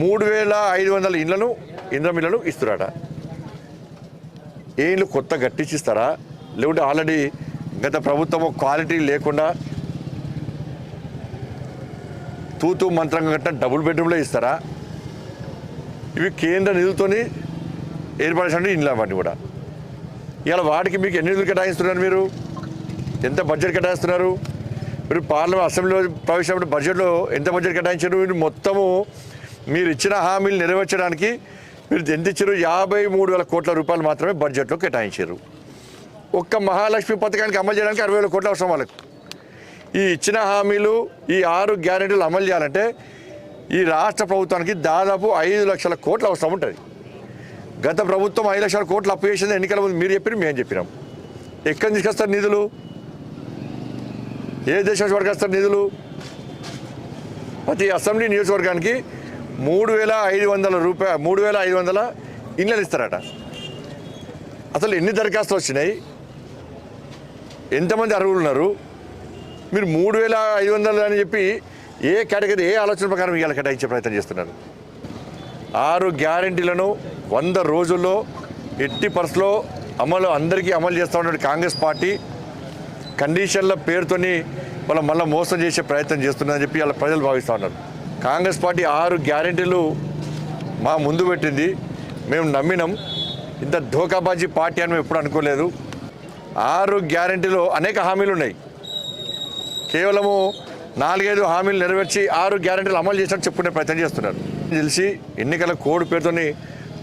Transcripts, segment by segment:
మూడు వేల ఐదు వందల ఇండ్లను ఇంద్రం ఇళ్ళను ఇస్తున్నారట. ఏ ఇండ్లు కొత్త గట్టించిస్తారా? లేకుంటే ఆల్రెడీ గత ప్రభుత్వం క్వాలిటీ లేకుండా తూతూ మంత్రంగా కట్టిన డబుల్ బెడ్రూమ్లో ఇస్తారా? ఇవి కేంద్ర నిధులతోని ఏర్పడిన ఇండ్లు అవన్నీ కూడా. ఇలా వాటికి మీకు ఎన్ని నిధులు కేటాయిస్తున్నారు మీరు? ఎంత బడ్జెట్ కేటాయిస్తున్నారు? మీరు పార్లమెంట్ అసెంబ్లీలో ప్రవేశించిన బడ్జెట్లో ఎంత బడ్జెట్ కేటాయించారు? మీరు మొత్తము మీరు ఇచ్చిన హామీలు నెరవేర్చడానికి మీరు ఎంత ఇచ్చారు యాభై మూడు వేల కోట్ల రూపాయలు మాత్రమే బడ్జెట్లో కేటాయించారు ఒక్క మహాలక్ష్మి పథకానికి అమలు చేయడానికి అరవై వేల కోట్ల అవసరం వాళ్ళకు. ఈ ఇచ్చిన హామీలు ఈ ఆరు గ్యారెంటీలు అమలు చేయాలంటే ఈ రాష్ట్ర ప్రభుత్వానికి దాదాపు ఐదు లక్షల కోట్ల అవసరం ఉంటుంది. గత ప్రభుత్వం ఐదు లక్షల కోట్లు అప్పు చేసింది ఎన్నికల ముందు మీరు చెప్పిన మేము చెప్పినాం. ఎక్కడి నుంచి తీసుకొస్తారు నిధులు? ఏ దేశం నుంచి వస్తారు నిధులు? ప్రతి అసెంబ్లీ నియోజకవర్గానికి మూడు వేల ఐదు వందల రూపాయ మూడు వేల ఐదు వందల ఇళ్ళలు ఇస్తారట. అసలు ఎన్ని దరఖాస్తులు వచ్చినాయి? ఎంతమంది అర్హులు ఉన్నారు? మీరు మూడు వేల ఐదు వందలు అని చెప్పి ఏ కేటగిరీ ఏ ఆలోచన ప్రకారం ఇవాళ కేటాయించే ప్రయత్నం చేస్తున్నారు? ఆరు గ్యారంటీలను వంద రోజుల్లో ఎట్టి పర్స్లో అమలు అందరికీ అమలు చేస్తూ ఉన్న కాంగ్రెస్ పార్టీ కండిషన్ల పేరుతోని వాళ్ళ మళ్ళీ మోసం చేసే ప్రయత్నం చేస్తున్నారని చెప్పి వాళ్ళ ప్రజలు భావిస్తూ ఉన్నారు. కాంగ్రెస్ పార్టీ ఆరు గ్యారంటీలు మా ముందు పెట్టింది. మేము నమ్మినాం. ఇంత ధోకాబాజీ పార్టీ అని మేము ఎప్పుడు అనుకోలేదు. ఆరు గ్యారంటీలో అనేక హామీలు ఉన్నాయి. కేవలము నాలుగైదు హామీలు నెరవేర్చి ఆరు గ్యారెంటీలు అమలు చేసినట్టు చెప్పుకునే ప్రయత్నం చేస్తున్నారు. తెలిసి ఎన్నికల కోడ్ పేరుతోని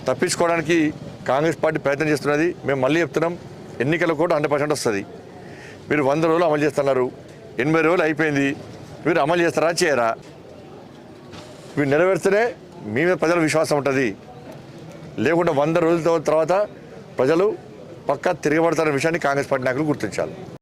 తప్పించుకోవడానికి కాంగ్రెస్ పార్టీ ప్రయత్నం చేస్తున్నది. మేము మళ్ళీ చెప్తున్నాం ఎన్నికల కోడ్ హండ్రెడ్ పర్సెంట్ వస్తుంది. మీరు వంద రోజులు అమలు చేస్తున్నారు. ఎనభై రోజులు అయిపోయింది. మీరు అమలు చేస్తారా చేయరా? మీరు నెరవేర్స్తేనే మీ మీద ప్రజల విశ్వాసం ఉంటుంది. లేకుండా వంద రోజుల తర్వాత ప్రజలు పక్కా తిరగబడతారనే విషయాన్ని కాంగ్రెస్ పార్టీ నాయకులు గుర్తించాలి.